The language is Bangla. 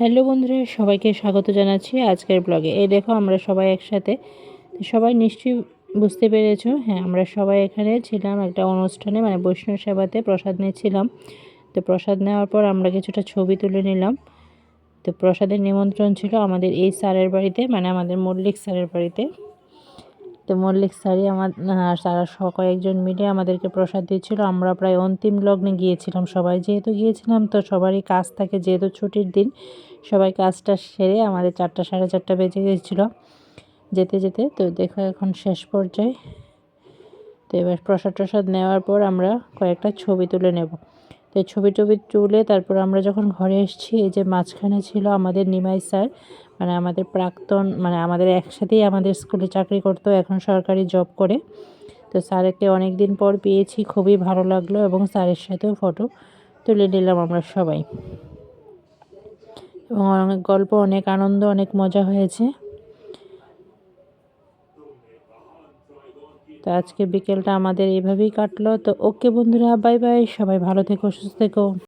হ্যালো বন্ধুরা, সবাইকে স্বাগত জানাচ্ছি আজকের ব্লগে। এই দেখো, আমরা সবাই একসাথে। সবাই নিশ্চয়ই বুঝতে পেরেছ হ্যাঁ আমরা সবাই এখানে ছিলাম একটা অনুষ্ঠানে মানে বৈষ্ণব সেবাতে প্রসাদ নিয়েছিলাম তো প্রসাদ নেওয়ার পর আমরা কিছুটা ছবি তুলে নিলাম। তো প্রসাদের নিমন্ত্রণ ছিল আমাদের এই স্যারের বাড়িতে মানে আমাদের মল্লিক স্যারের বাড়িতে। তো মল্লিক স্যারই আমার সারা কয়েকজন মিলে আমাদেরকে প্রসাদ দিয়েছিল। আমরা প্রায় অন্তিম লগ্নে গিয়েছিলাম সবাই। যেহেতু গিয়েছিলাম তো সবারই কাজ থাকে। যেহেতু ছুটির দিন, সবাই কাজটা সেরে আমাদের চারটা সাড়ে চারটা বেজে গিয়েছিল যেতে যেতে। তো দেখো এখন শেষ পর্যায়ে। তো এবার প্রসাদ টসাদ নেওয়ার পর আমরা কয়েকটা ছবি তুলে নেব। তো ছবি টবি তুলে তারপর আমরা যখন ঘরে এসেছি, এই যে মাঝখানে ছিল আমাদের নিমাই স্যার মানে আমাদের প্রাক্তন মানে আমাদের একসাথেই আমাদের স্কুলে চাকরি করতো, এখন সরকারি জব করে। তো স্যারকে অনেক দিন পর পেয়েছি, খুবই ভালো লাগল এবং স্যারের সাথেও ফটো তুলে নিলাম আমরা সবাই। এবং অনেক গল্প, অনেক আনন্দ, অনেক মজা হয়েছে। তো আজকে বিকেলটা আমাদের এইভাবেই কাটলো। তো ওকে বন্ধুরা বাই বাই সবাই ভালো থেকো, সুস্থ থেকো।